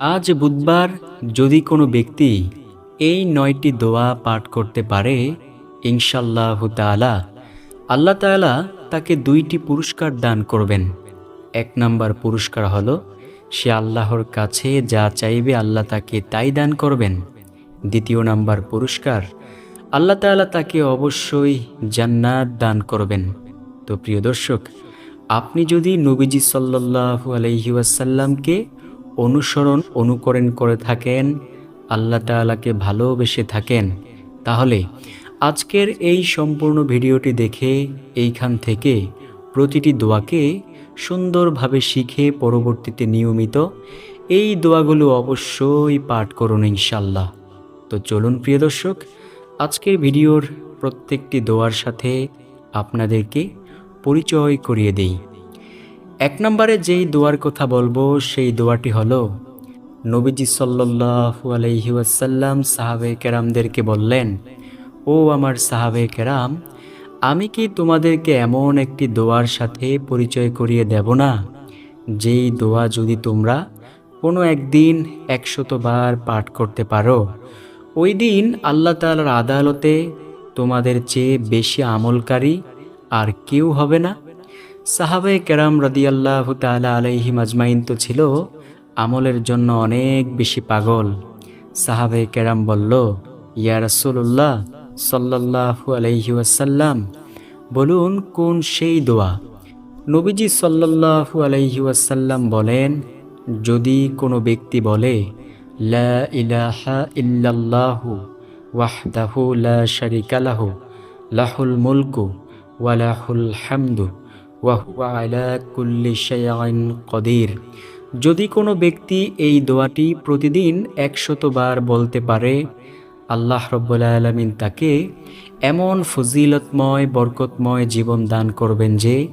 আজ বুধবার যদি কোনো ব্যক্তি এই নয়টি দোয়া পাঠ করতে পারে ইনশাল্লাহ তাআলা, আল্লাহ তাআলা তাকে দুইটি পুরস্কার দান করবেন। এক নাম্বার পুরস্কার হলো, সে আল্লাহর কাছে যা চাইবে আল্লাহ তাকে তাই দান করবেন। দ্বিতীয় নাম্বার পুরস্কার, আল্লাহ তাআলা তাকে অবশ্যই জান্নাত দান করবেন। তো প্রিয় দর্শক, আপনি যদি নবীজি সাল্লাল্লাহু আলাইহি ওয়াসাল্লামকে অনুসরণ অনুকরণ করে থাকেন, আল্লাহ তাআলাকে ভালোবেসে থাকেন। তাহলে আজকের এই সম্পূর্ণ ভিডিওটি দেখে এইখান থেকে প্রতিটি দোয়াকে সুন্দরভাবে শিখে পরবর্তীতে নিয়মিত এই দোয়াগুলো অবশ্যই পাঠ করুন ইনশাল্লাহ তো চলুন প্রিয় দর্শক, আজকের ভিডিওর প্রত্যেকটি দোয়ার সাথে আপনাদেরকে পরিচয় করিয়ে দেই। এক নম্বরে যেই দোয়ার কথা বলব, সেই দোয়াটি হলো, নবীজি সাল্লাল্লাহু আলাইহি ওয়াসাল্লাম সাহাবে কেরামদেরকে বললেন, ও আমার সাহাবে কেরাম, আমি কি তোমাদেরকে এমন একটি দোয়ার সাথে পরিচয় করিয়ে দেব না? যেই দোয়া যদি তোমরা কোনো একদিন একশতবার পাঠ করতে পারো, ওই দিন আল্লাহ তাআলার আদালতে তোমাদের চেয়ে বেশি আমলকারী আর কেউ হবে না? সাহাবে কেরাম রাদিয়াল্লাহু তাআলা আলাইহি মাজমাইন তো ছিল আমলের জন্য অনেক বেশি পাগল। সাহাবে কেরাম বলল, ইয়া রাসূলুল্লাহ সাল্লাল্লাহু আলাইহি ওয়াসাল্লাম, বলুন কোন সেই দোয়া? নবীজি সাল্লাল্লাহু আলাইহি ওয়াসাল্লাম বলেন, যদি কোনো ব্যক্তি বলে, লা ইলাহা ইল্লাল্লাহু লা লাহুল মুলকু ওয়ালাহুল হামদু কদির। যদি কোনো ব্যক্তি এই দোয়াটি প্রতিদিন একশতবার বলতে পারে, আল্লাহ রব্বুল আলমিন তাকে এমন ফজিলতময়, বরকতময় জীবন দান করবেন যে,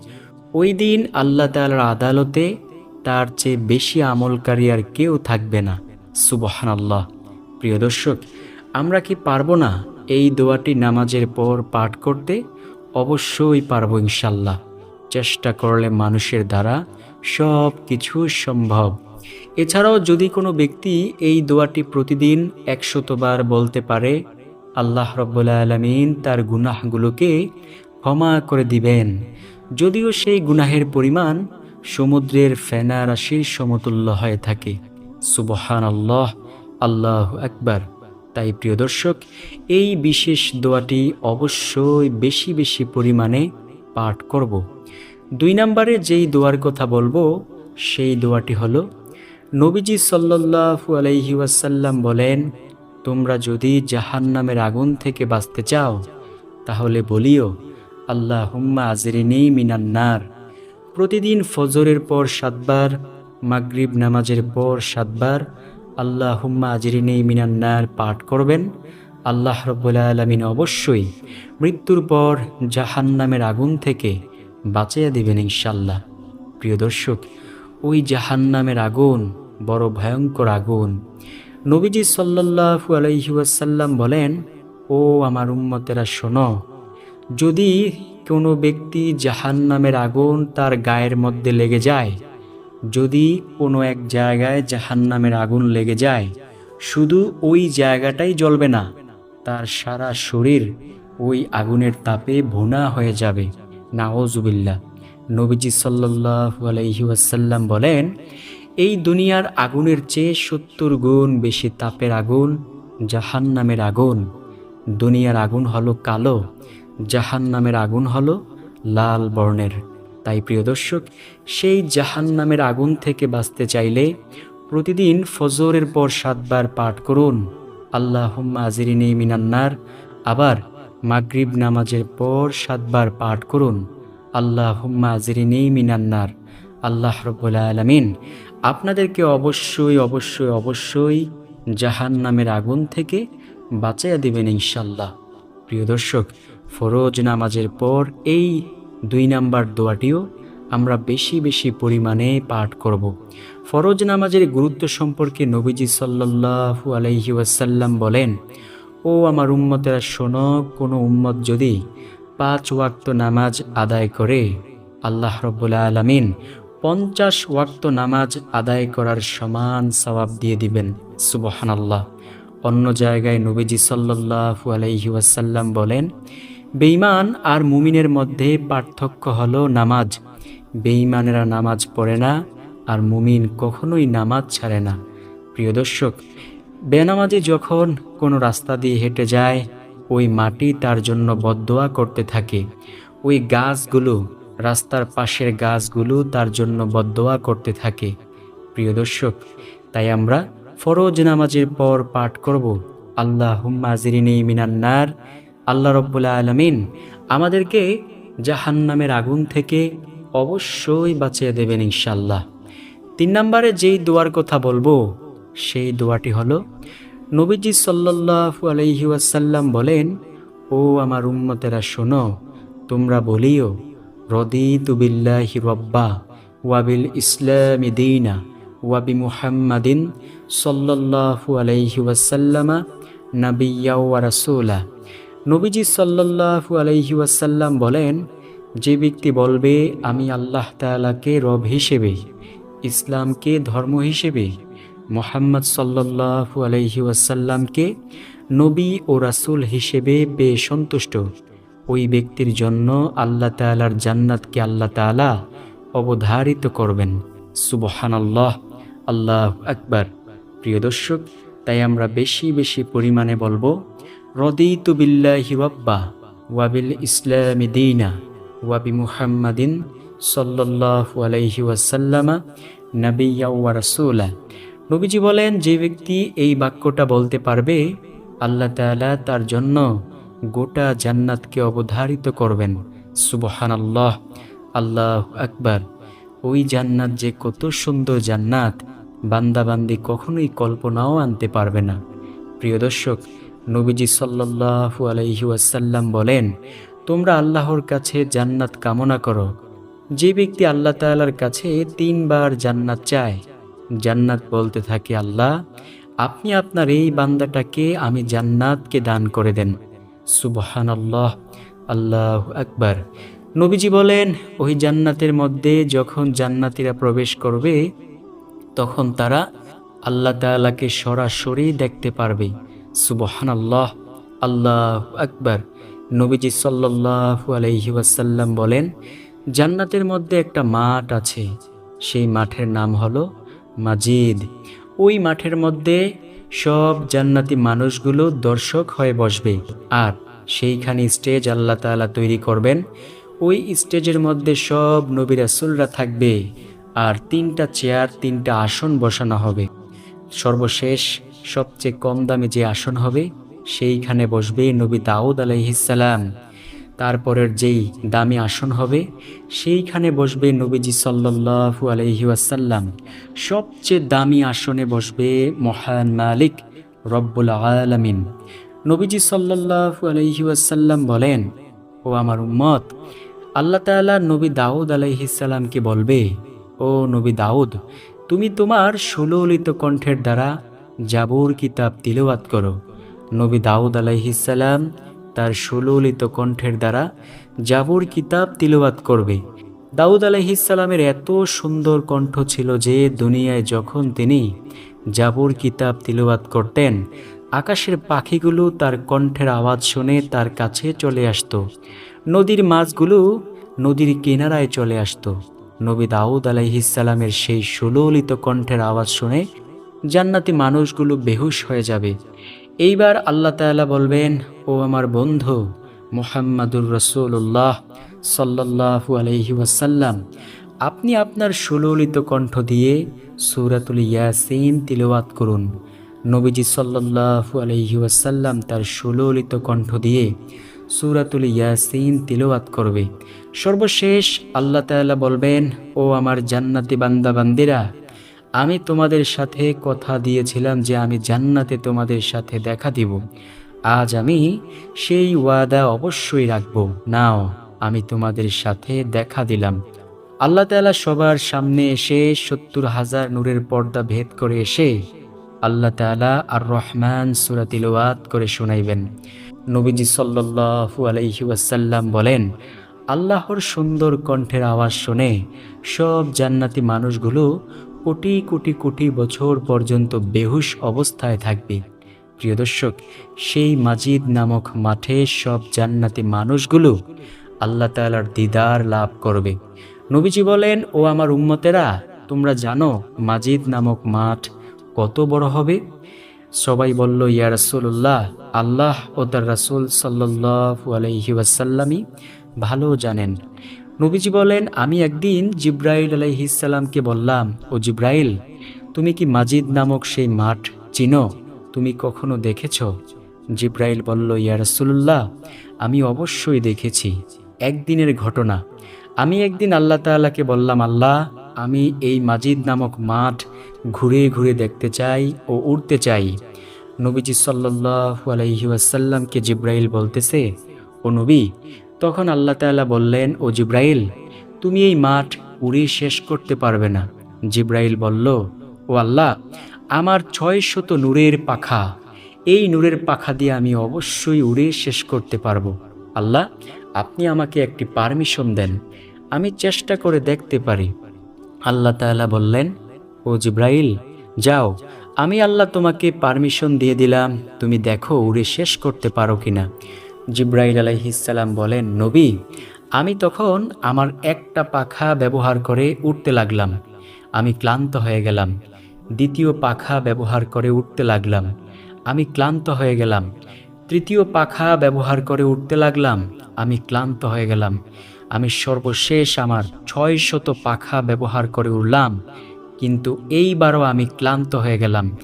ওই দিন আল্লাহ তালার আদালতে তার চেয়ে বেশি আমলকারী আর কেউ থাকবে না। সুবহান আল্লাহ প্রিয় দর্শক, আমরা কি পারব না এই দোয়াটি নামাজের পর পাঠ করতে? অবশ্যই পারব ইনশাল্লাহ চেষ্টা করলে মানুষের দ্বারা সব কিছু সম্ভব। এছাড়াও যদি কোনো ব্যক্তি এই দোয়াটি প্রতিদিন একশতবার বলতে পারে, আল্লাহ রব্বুল্লা আলমিন তার গুনাহগুলোকে ক্ষমা করে দিবেন। যদিও সেই গুনাহের পরিমাণ সমুদ্রের ফেনা রাশির সমতুল্য হয়ে থাকে। সুবহান আল্লাহ আল্লাহ আকবার। তাই প্রিয় দর্শক, এই বিশেষ দোয়াটি অবশ্যই বেশি বেশি পরিমাণে পাঠ করব। দুই নম্বরে যেই দোয়ার কথা বলব, সেই দোয়াটি হলো, নবীজি সাল্লাল্লাহু আলাইহি ওয়াসাল্লাম বলেন, তোমরা যদি জাহান্নামের আগুন থেকে বাঁচতে চাও, তাহলে বলিও আল্লাহ হুম্মা আজরিনি মিনান্নার প্রতিদিন ফজরের পর সাতবার, মাগরিব নামাজের পর সাতবার আল্লাহ হুম্মা আজরিনি মিনান্নার পাঠ করবেন। আল্লাহ রব্বুল্লা আলমিন অবশ্যই মৃত্যুর পর জাহান্নামের আগুন থেকে বাঁচিয়ে দিবেন ইনশাল্লাহ। প্রিয় দর্শক, ওই জাহান্নামের আগুন, বড় ভয়ঙ্কর আগুন। নবীজি সাল্লাল্লাহু আলাইহি ওয়াসাল্লাম বলেন, ও আমার উম্মতেরা, শোনো, যদি কোনো ব্যক্তি জাহান্নামের আগুন তার গায়ের মধ্যে লেগে যায়, যদি কোনো এক জায়গায় জাহান্নামের আগুন লেগে যায়, শুধু ওই জায়গাটাই জ্বলবে না, তার সারা শরীর ওই আগুনের তাপে ভুনা হয়ে যাবে। নাওজুবিল্লা নবীজি সাল্লাল্লাহু আলাইহি ওয়াসাল্লাম বলেন, এই দুনিয়ার আগুনের চেয়ে সত্তর গুণ বেশি তাপের আগুন জাহান্নামের আগুন। দুনিয়ার আগুন হলো কালো, জাহান্নামের আগুন হলো লাল বর্ণের। তাই প্রিয় দর্শক, সেই জাহান্নামের আগুন থেকে বাঁচতে চাইলে প্রতিদিন ফজরের পর সাতবার পাঠ করুন। আল্লাহ আজিরিনী মিনান্নার। আবার মাগরিব নামাজের পর সাতবার পাঠ করুন। আল্লাহ হুম্মা আজিরিনী মিনান্নার আল্লাহ রব্বুল্লা আলমিন আপনাদেরকে অবশ্যই অবশ্যই অবশ্যই জাহান নামের আগুন থেকে বাঁচাইয়া দিবেন ইনশাল্লাহ প্রিয় দর্শক, ফরোজ নামাজের পর এই দুই নাম্বার দোয়াটিও আমরা বেশি বেশি পরিমাণে পাঠ করব। ফরজ নামাজের গুরুত্ব সম্পর্কে নবীজি সাল্লাল্লাহু আলাইহি ওয়াসাল্লাম বলেন ও আমার উম্মতেরা শোনো, কোনো উম্মত যদি পাঁচ ওয়াক্ত নামাজ আদায় করে, আল্লাহ রব্বুল্লা আলমিন পঞ্চাশ ওয়াক্ত নামাজ আদায় করার সমান সওয়াব দিয়ে দিবেন। সুবহান আল্লাহ অন্য জায়গায় নবীজি সাল্লাল্লাহু আলাইহি ওয়াসাল্লাম বলেন, বেঈমান আর মুমিনের মধ্যে পার্থক্য হলো নামাজ। বেঈমানেরা নামাজ পড়ে না, আর মুমিন কখনোই নামাজ ছাড়ে না। প্রিয় দর্শক বেনামাজি যখন কোনো রাস্তা দিয়ে হেঁটে যায়, ওই মাটি তার জন্য বদদোয়া করতে থাকে। ওই গাছগুলো, রাস্তার পাশের গাছগুলো তার জন্য বদদোয়া করতে থাকে। প্রিয় দর্শক, তাই আমরা ফরজ নামাজের পর পাঠ করব আল্লাহ হুম্মাজিরিনী মিনান্নার আল্লাহ রব্বুল্লা আলমিন আমাদেরকে জাহান্নামের আগুন থেকে অবশ্যই বাঁচিয়ে দেবেন ইনশাল্লাহ তিন নম্বরে যেই দোয়ার কথা বলব সেই দোয়াটি হলো, নবীজি আলাইহি ওয়াসাল্লাম বলেন, ও আমার উম্মতেরা শোনো, তোমরা বলিও, রদিতু বিল্লাহি রব্বা ওয়াবিল ইসলামি দীনা ওয়াবি মুহাম্মাদিন সাল্লাল্লাহু আলাইহি ওয়াসাল্লামা রাসূলা। নবীজি আলাইহি ওয়াসাল্লাম বলেন, যে ব্যক্তি বলবে, আমি আল্লাহ তাআলাকে রব হিসেবে, ইসলামকে ধর্ম হিসেবে মোহাম্মদ সাল্লাল্লাহু আলাইহি ওয়াসাল্লামকে নবী ও রাসূল হিসেবে পেয়ে সন্তুষ্ট। ওই ব্যক্তির জন্য আল্লাহ তাআলার জান্নাতকে আল্লাহ তাআলা অবধারিত করবেন। সুবহান আল্লাহ আল্লাহ আকবার। প্রিয় দর্শক, তাই আমরা বেশি বেশি পরিমাণে বলব, রদিতু বিল্লাহি রব্বা ওয়াবিল ইসলামি দীনা ওয়াবি মুহাম্মাদিন সাল্লাল্লাহু আলাইহি ওয়াসাল্লামা নাবিয়্যা ওয়া নবীজি বলেন, যে ব্যক্তি এই বাক্যটা বলতে পারবে, আল্লাহ তাআলা তার জন্য গোটা জান্নাতকে অবধারিত করবেন। সুবহান আল্লাহ আল্লাহ আকবার। ওই জান্নাত যে কত সুন্দর জান্নাত বান্দাবান্দি কখনোই কল্পনাও আনতে পারবে না। প্রিয় দর্শক, নবীজি সাল্লাল্লাহু আলাইহি ওয়াসাল্লাম বলেন, তোমরা আল্লাহর কাছে জান্নাত কামনা করো। যে ব্যক্তি আল্লাহ তাআলার কাছে তিনবার জান্নাত চায় জান্নাত বলতে থাকে আল্লাহ, আপনি আপনার এই বান্দাটাকে আমি জান্নাতকে দান করে দেন। সুবহানাল্লাহ, আল্লাহ আল্লাহ আকবার। নবীজি বলেন, ওই জান্নাতের মধ্যে যখন জান্নাতীরা প্রবেশ করবে, তখন তারা আল্লাহ তাআলাকে সরাসরি দেখতে পারবে। সুবহান আল্লাহ আল্লাহ আকবার। নবীজি আলাইহি ওয়াসাল্লাম বলেন, জান্নাতের মধ্যে একটা মাঠ আছে। সেই মাঠের নাম হলো মাজিদ। ওই মাঠের মধ্যে সব জান্নাতি মানুষগুলো দর্শক হয়ে বসবে। আর সেইখানে স্টেজ আল্লাহ তাআলা তৈরি করবেন। ওই স্টেজের মধ্যে সব নবী রাসূলরা থাকবে। আর তিনটা চেয়ার, তিনটা আসন বসানো হবে। সর্বশেষ সবচেয়ে কম দামে যে আসন হবে, সেইখানে বসবে নবী দাউদ আলাইহিসালাম তারপরের যেই দামি আসন হবে, সেইখানে বসবে নবীজি সাল্লাল্লাহু আলাইহি ওয়াসাল্লাম। সবচেয়ে দামি আসনে বসবে মহান মালিক রব্বুল আলামিন। নবীজি সাল্লাল্লাহু আলাইহি ওয়াসাল্লাম বলেন, ও আমার উম্মত, আল্লাহ তাআলা নবী দাউদ আলাইহিসাল্লামকে বলবে, ও নবী দাউদ, তুমি তোমার সুললিত কণ্ঠের দ্বারা জাবুর কিতাব তিলওয়াত করো। নবী দাউদ আলাইহিসাল্লাম তার সুললিত কণ্ঠের দ্বারা জাবুর কিতাব তিলওয়াত করবে। দাউদ আলাইহিসাল্লামের এত সুন্দর কণ্ঠ ছিল যে দুনিয়ায় যখন তিনি জাবুর কিতাব তিলওয়াত করতেন, আকাশের পাখিগুলো তার কণ্ঠের আওয়াজ শুনে তার কাছে চলে আসতো। নদীর মাছগুলো নদীর কিনারায় চলে আসতো। নবী দাউদ আলাইহিসাল্লামের সেই সুললিত কণ্ঠের আওয়াজ শুনে জান্নাতি মানুষগুলো বেহুশ হয়ে যাবে। এইবার আল্লাহ তাআলা বলবেন, ও আমার বন্ধু মুহাম্মাদুর রসুল্লাহ সাল্লাল্লাহু আলাইহি ওয়াসাল্লাম, আপনি আপনার সুললিত কণ্ঠ দিয়ে সূরাতুল ইয়াসিন তিলাওয়াত করুন। নবীজি সাল্লাল্লাহু আলাইহি ওয়াসাল্লাম তার সুললিত কণ্ঠ দিয়ে সূরাতুল ইয়াসিন তিলাওয়াত করবে। সর্বশেষ আল্লাহ তাআলা বলবেন, ও আমার জান্নাতি বান্দা বান্দিরা আমি তোমাদের সাথে কথা দিয়েছিলাম যে আমি জান্নাতে তোমাদের সাথে দেখা দিব। আজ আমি সেই ওয়াদা অবশ্যই রাখব। নাও, আমি তোমাদের সাথে দেখা দিলাম। আল্লাহ তাআলা সবার সামনে এসে সত্তর হাজার নূরের পর্দা ভেদ করে এসে আল্লাহ তাআলা আর রহমান সূরা তিলাওয়াত করে শোনাইবেন। নবীজি সাল্লাল্লাহু আলাইহি ওয়াসাল্লাম বলেন, আল্লাহর সুন্দর কণ্ঠের আওয়াজ শুনে সব জান্নাতি মানুষগুলো কোটি কোটি কোটি বছর পর্যন্ত বেহুশ অবস্থায় থাকবে। প্রিয় দর্শক, সেই মাজিদ নামক মাঠে সব জান্নাতি মানুষগুলো আল্লাহ তালার দিদার লাভ করবে। নবীজি বলেন, ও আমার উম্মতেরা, তোমরা জানো মাজিদ নামক মাঠ কত বড় হবে? সবাই বলল, ইয়া রাসূলুল্লাহ, আল্লাহ ও তার রাসূল আলাইহি ওয়াসাল্লামই ভালো জানেন। নবীজি বলেন, আমি একদিন জিব্রাইল আলাইহিসসালামকে বললাম, ও জিব্রাইল, তুমি কি মাজিদ নামক সেই মাঠ চিনো? তুমি কখনো দেখেছ? জিব্রাইল বলল, ইয়া রাসূলুল্লাহ, আমি অবশ্যই দেখেছি। একদিনের ঘটনা। আমি একদিন আল্লাহ তাআলাকে বললাম, আল্লাহ, আমি এই মাজিদ নামক মাঠ ঘুরে ঘুরে দেখতে চাই ও উড়তে চাই। নবীজি সাল্লাল্লাহু আলাইহি ওয়াসাল্লামকে জিব্রাইল বলতেছে, ও নবী তখন আল্লাহ তাআলা বললেন, ও জিব্রাইল, তুমি এই মাঠ উড়ে শেষ করতে পারবে না। জিব্রাইল বলল, ও আল্লাহ, আমার ছয় শত নূরের পাখা, এই নূরের পাখা দিয়ে আমি অবশ্যই উড়ে শেষ করতে পারব। আল্লাহ, আপনি আমাকে একটি পারমিশন দেন, আমি চেষ্টা করে দেখতে পারি। আল্লাহ তাআলা বললেন, ও জিব্রাইল, যাও, আমি আল্লাহ তোমাকে পারমিশন দিয়ে দিলাম, তুমি দেখো উড়ে শেষ করতে পারো কিনা। জিব্রাইল আলাইহিসসালাম বলেন, নবী, আমি তখন আমার একটা পাখা ব্যবহার করে উঠতে লাগলাম। আমি ক্লান্ত হয়ে গেলাম। দ্বিতীয় পাখা ব্যবহার করে উঠতে লাগলাম। আমি ক্লান্ত হয়ে গেলাম। তৃতীয় পাখা ব্যবহার করে উঠতে লাগলাম। আমি ক্লান্ত হয়ে গেলাম। আমি সর্বশেষ আমার ছয় শত পাখা ব্যবহার করে উঠলাম। কিন্তু এইবারও আমি ক্লান্ত হয়ে গেলাম।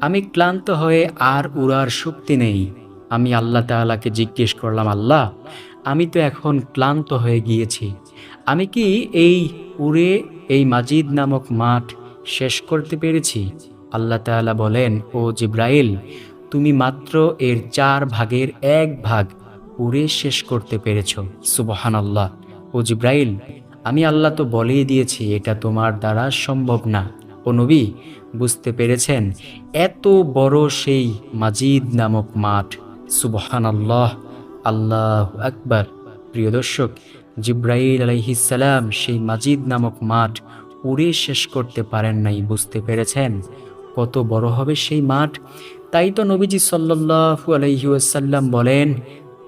আমি ক্লান্ত হয়ে আর উড়ার শক্তি নেই। আমি আল্লাহ তাআলাকে জিজ্ঞেস করলাম, আল্লাহ, আমি তো এখন ক্লান্ত হয়ে গিয়েছি। আমি কি এই উড়ে, এই মাজিদ নামক মাঠ শেষ করতে পেরেছি? আল্লাহ তাআলা বলেন, ও জিব্রাইল, তুমি মাত্র এর চার ভাগের এক ভাগ উড়ে শেষ করতে পেরেছ। সুবহান আল্লাহ ও জিব্রাইল, আমি আল্লাহ তো বলেই দিয়েছি, এটা তোমার দ্বারা সম্ভব না। ও নবী, বুঝতে পেরেছেন, এত বড় সেই মাজিদ নামক মাঠ সুবহানাল্লাহ, আল্লাহ আকবার। প্রিয় দর্শক, জিব্রাইল আলাইহিসালাম সেই মাজিদ নামক মাঠ উড়ে শেষ করতে পারেন নাই, বুঝতে পেরেছেন? কত বড় হবে সেই মাঠ? তাই তো নবীজি সাল্লাল্লাহু আলাইহি ওয়াসাল্লাম বলেন,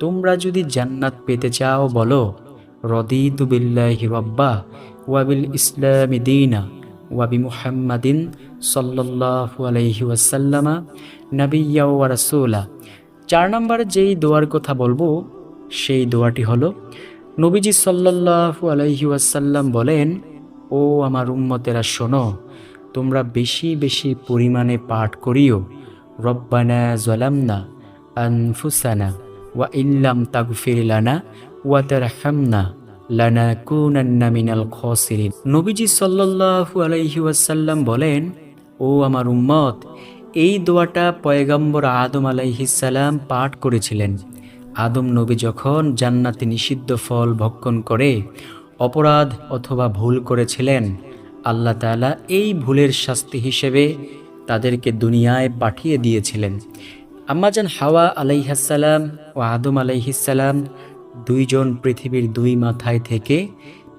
তোমরা যদি জান্নাত পেতে চাও বলো, রদিতু বিল্লাহি রব্বা ওয়াবিল ইসলামি দিনা ওয়াবি মুহাম্মাদিন সাল্লাল্লাহু আলাইহি ওয়াসাল্লামা নাবিয়্যা ওয়া চার নম্বরে যেই দোয়ার কথা বলব, সেই দোয়াটি হলো, নবীজি আলাইহি ওয়াসাল্লাম বলেন, ও আমার উম্মতেরা, শোনো, তোমরা বেশি বেশি পরিমাণে পাঠ করিও। রব্বানা জলামনা আনফুসানা ওয়া ইল্লাম তাগফির লানা ওয়া তারহামনা লানাকুনান্না মিনাল খাসিরিন। নবীজি সাল্লাল্লাহু আলাইহি ওয়াসাল্লাম বলেন, ও আমার উম্মত এই দোয়াটা পয়গম্বর আদম আলাইহিসাল্লাম পাঠ করেছিলেন। আদম নবী যখন জান্নাতে নিষিদ্ধ ফল ভক্ষণ করে, অপরাধ অথবা ভুল করেছিলেন, আল্লাহ তাআলা এই ভুলের শাস্তি হিসেবে তাদেরকে দুনিয়ায় পাঠিয়ে দিয়েছিলেন। আম্মাজান হাওয়া আলাইহাসাল্লাম ও আদম আলাইহিসাল্লাম দুইজন পৃথিবীর দুই মাথায় থেকে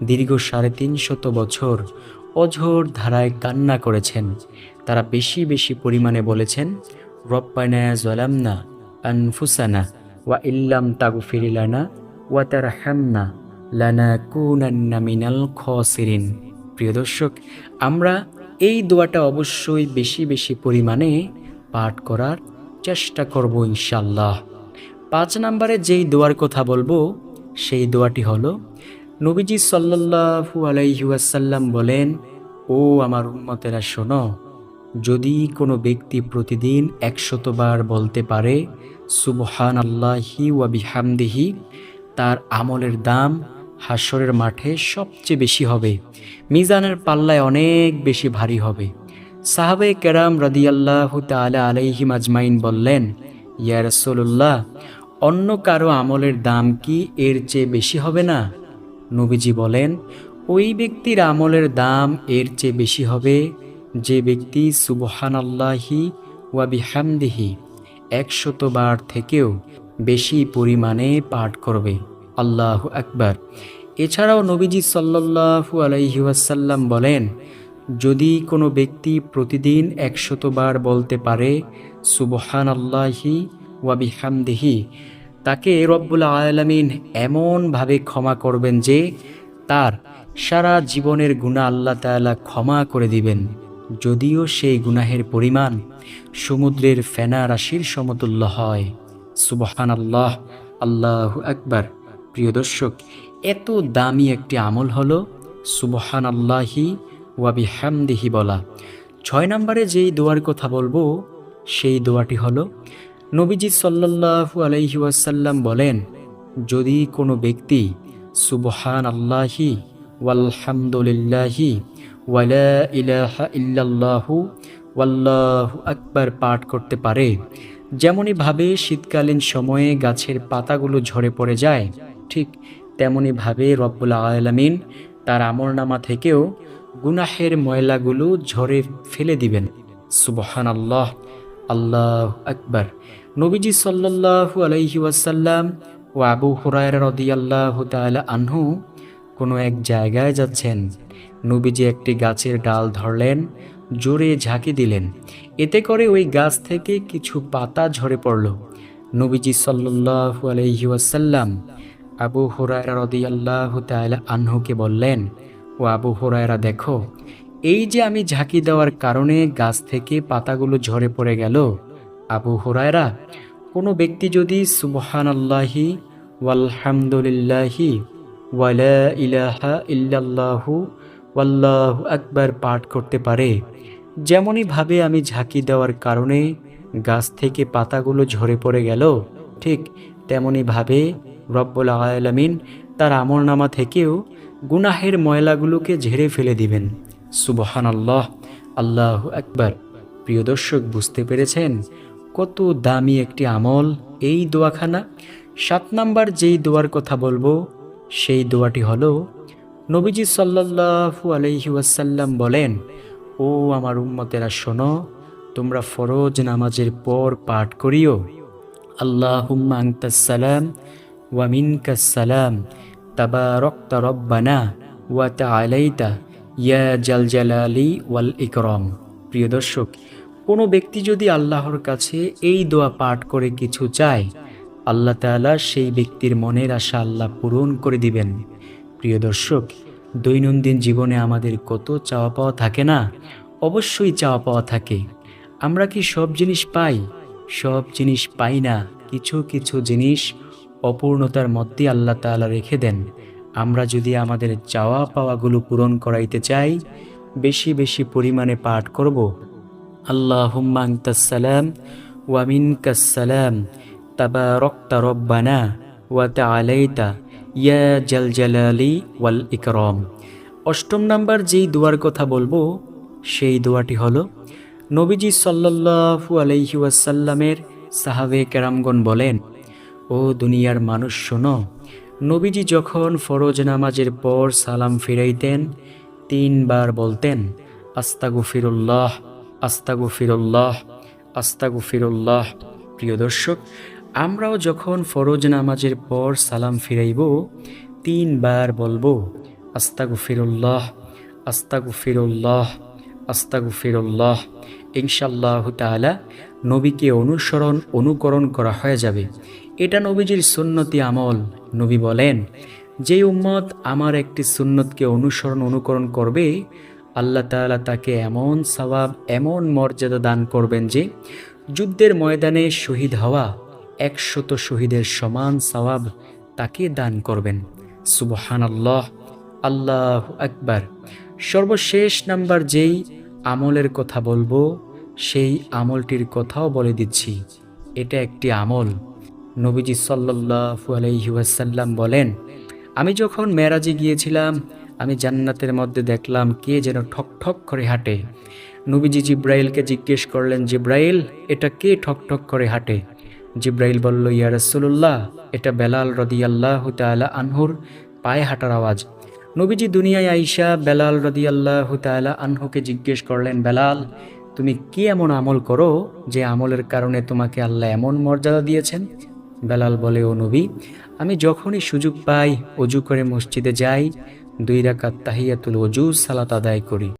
দীর্ঘ সাড়ে তিনশত বছর অঝোর ধারায় কান্না করেছেন। তারা বেশি বেশি পরিমাণে বলেছেন, রব্বানা আনফুসানা ওয়া ইল্লাম তাগুফিরিলানা ওয়া তারহামনা লানা কুনান্না মিনাল খসিরিন। প্রিয় দর্শক, আমরা এই দোয়াটা অবশ্যই বেশি বেশি পরিমাণে পাঠ করার চেষ্টা করব ইনশাল্লাহ পাঁচ নম্বরে যেই দোয়ার কথা বলব, সেই দোয়াটি হলো, নবীজি সাল্লাল্লাহু আলাইহি ওয়াসাল্লাম বলেন, ও আমার উন্মতেরা শোনো যদি কোনো ব্যক্তি প্রতিদিন একশতবার বলতে পারে সুবহান আল্লাহি বিহামদিহি তার আমলের দাম হাসরের মাঠে সবচেয়ে বেশি হবে। মিজানের পাল্লায় অনেক বেশি ভারী হবে। সাহাবে কেরাম রাদিয়াল্লাহু তাআলা আলাইহিম আজমাইন বললেন, ইয়া রাসূলুল্লাহ, অন্য কারও আমলের দাম কি এর চেয়ে বেশি হবে না? নবীজি বলেন, ওই ব্যক্তির আমলের দাম এর চেয়ে বেশি হবে যে ব্যক্তি সুবহান আল্লাহি ওয়া বিহামদিহি একশত বার থেকেও বেশি পরিমাণে পাঠ করবে। আল্লাহ আকবার। এছাড়াও নবীজি সাল্লাল্লাহু আলাইহি ওয়াসাল্লাম বলেন, যদি কোনো ব্যক্তি প্রতিদিন একশতবার বলতে পারে সুবহান আল্লাহি ওয়াবিহামদিহি তাকে রব্বুল আলামিন এমনভাবে ক্ষমা করবেন যে তার সারা জীবনের গুণা আল্লাহ তাআলা ক্ষমা করে দিবেন। যদিও সেই গুনাহের পরিমাণ সমুদ্রের ফেনা রাশির সমতুল্য হয়। সুবহান আল্লাহ আল্লাহ আকবার। প্রিয় দর্শক, এত দামি একটি আমল হলো সুবহান আল্লাহি ওয়াবি হামদিহি বলা। ছয় নম্বরে যেই দোয়ার কথা বলব, সেই দোয়াটি হলো, নবীজি সাল্লাল্লাহু আলাইহি ওয়াসাল্লাম বলেন, যদি কোনো ব্যক্তি সুবহান আল্লাহি ওয়ালহামদুলিল্লাহি ওয়ালা ইলাহা ইল্লাল্লাহু, ওয়াল্লাহু আকবার পাঠ করতে পারে। যেমনইভাবে শীতকালীন সময়ে গাছের পাতাগুলো ঝরে পড়ে যায়, ঠিক তেমনইভাবে রব্বুল আলামিন তার আমরনামা থেকেও গুনাহের ময়লাগুলো ঝরে ফেলে দিবেন। সুবহান আল্লাহ আল্লাহ আকবার। নবীজি আলাইহি ওয়াসাল্লাম ও আবু হুরায়রা আল্লাহ তাআলা আনহু কোনো এক জায়গায় যাচ্ছেন। নবীজি একটি গাছের ডাল ধরলেন, জোরে ঝাঁকি দিলেন। এতে করে ওই গাছ থেকে কিছু পাতা ঝরে পড়ল। নবীজি সাল্লাল্লাহু আলাইহি ওয়াসাল্লাম আবু হুরায়রা রাদিয়াল্লাহু তাআলা আনহুকে বললেন, ও আবু হুরায়রা, দেখো, এই যে আমি ঝাঁকি দেওয়ার কারণে গাছ থেকে পাতাগুলো ঝরে পড়ে গেল, আবু হুরায়রা, কোনো ব্যক্তি যদি সুবহান আল্লাহি ওয়ালহামদুলিল্লাহি ওয়ালা ইলাহা ইল্লাল্লাহু ওয়াল্লাহু আকবার পাঠ করতে পারে। যেমনইভাবে আমি ঝাঁকি দেওয়ার কারণে গাছ থেকে পাতাগুলো ঝরে পড়ে গেল, ঠিক তেমনইভাবে রব্বুল আলামিন তার আমরনামা থেকেও গুনাহের ময়লাগুলোকে ঝেড়ে ফেলে দিবেন। সুবহান আল্লাহ আল্লাহ একবার প্রিয় দর্শক, বুঝতে পেরেছেন কত দামি একটি আমল এই দোয়াখানা? সাত নাম্বার যেই দোয়ার কথা বলব, সেই দোয়াটি হলো নবীজি সাল্লাল্লাহু আলাইহি ওয়াসাল্লাম বলেন, ও আমার উম্মতেরা, শোনো, তোমরা ফরজ নামাজের পর পাঠ করিও। আনতাস সালাম ওয়া মিনকাস সালাম। তাবারাকতা রব্বানা ওয়া তাআলাইতা, ইয়া জাল জালালি ওয়াল ইকরম। প্রিয় দর্শক, কোনো ব্যক্তি যদি আল্লাহর কাছে এই দোয়া পাঠ করে কিছু চায়, আল্লাহ তাআলা সেই ব্যক্তির মনের আশা আল্লাহ পূরণ করে দিবেন। প্রিয় দর্শক, দৈনন্দিন জীবনে আমাদের কত চাওয়া পাওয়া থাকে না? অবশ্যই চাওয়া পাওয়া থাকে। আমরা কি সব জিনিস পাই? সব জিনিস পাই না। কিছু কিছু জিনিস অপূর্ণতার মধ্যে আল্লাহ তাআলা রেখে দেন। আমরা যদি আমাদের চাওয়া পাওয়াগুলো পূরণ করাইতে চাই, বেশি বেশি পরিমাণে পাঠ করব। আল্লাহ সালাম ওয়ামিন কাসালাম তাবা রক্তা রব্বানা ওয়াতা আলাইতা ইয়া জাল জালালি ওয়াল ইকরম। অষ্টম নাম্বার যেই দোয়ার কথা বলব, সেই দোয়াটি হলো নবীজি সাল্লাল্লাহু আলাইহি ওয়াসাল্লামের সাহাবে কেরামগণ বলেন, ও দুনিয়ার মানুষ শোনো, নবীজি যখন ফরজ নামাজের পর সালাম ফিরাইতেন, তিনবার বলতেন আস্তাগু ফিরুল্লাহ আস্তাগু ফিরুল্লাহ আস্তাগু ফিরুল্লাহ প্রিয় দর্শক আমরাও যখন ফরজ নামাজের পর সালাম ফিরাইব, তিনবার বলব আস্তাগু ফিরুল্লাহ আস্তাগু ফিরুল্লাহ আস্তাগু ফিরুল্লাহ ইনশাল্লাহ তাআলা নবীকে অনুসরণ, অনুকরণ করা হয়ে যাবে। এটা নবীজির সুন্নতি আমল, নবী বলেন, যে উম্মত আমার একটি সুন্নতকে অনুসরণ, অনুকরণ করবে, আল্লাহ তাআলা তাকে এমন সওয়াব, এমন মর্যাদা দান করবেন যে যুদ্ধের ময়দানে শহীদ হওয়া একশত শহীদের সমান সওয়াব তাকে দান করবেন। সুবহান আল্লাহ আল্লাহ আকবার। সর্বশেষ নাম্বার যেই আমলের কথা বলব, সেই আমলটির কথাও বলে দিচ্ছি। এটা একটি আমল। নবীজি সাল্লাল্লাহু আলাইহি ওয়াসাল্লাম বলেন, আমি যখন মেরাজে গিয়েছিলাম, আমি জান্নাতের মধ্যে দেখলাম কে যেন ঠক ঠক করে হাঁটে। নবীজি জিব্রাইলকে জিজ্ঞেস করলেন, জিব্রাইল, এটা কে ঠক ঠক করে হাঁটে? জিব্রাইল বলল, ইয়া রাসূলুল্লাহ, এটা বেলাল রদিয়াল্লাহু তাআলা আনহুর পায়ে হাঁটার আওয়াজ। নবীজি দুনিয়ায় আইসা বেলাল রদিয়াল্লাহু তাআলা আনহুকে জিজ্ঞেস করলেন, বেলাল, তুমি কি এমন আমল করো যে আমলের কারণে তোমাকে আল্লাহ এমন মর্যাদা দিয়েছেন? বেলাল বলে, ও নবী, আমি যখনই সুযোগ পাই অজু করে মসজিদে যাই, দুই রাকাত তাহিয়াতুল অজু সালাত আদায় করি।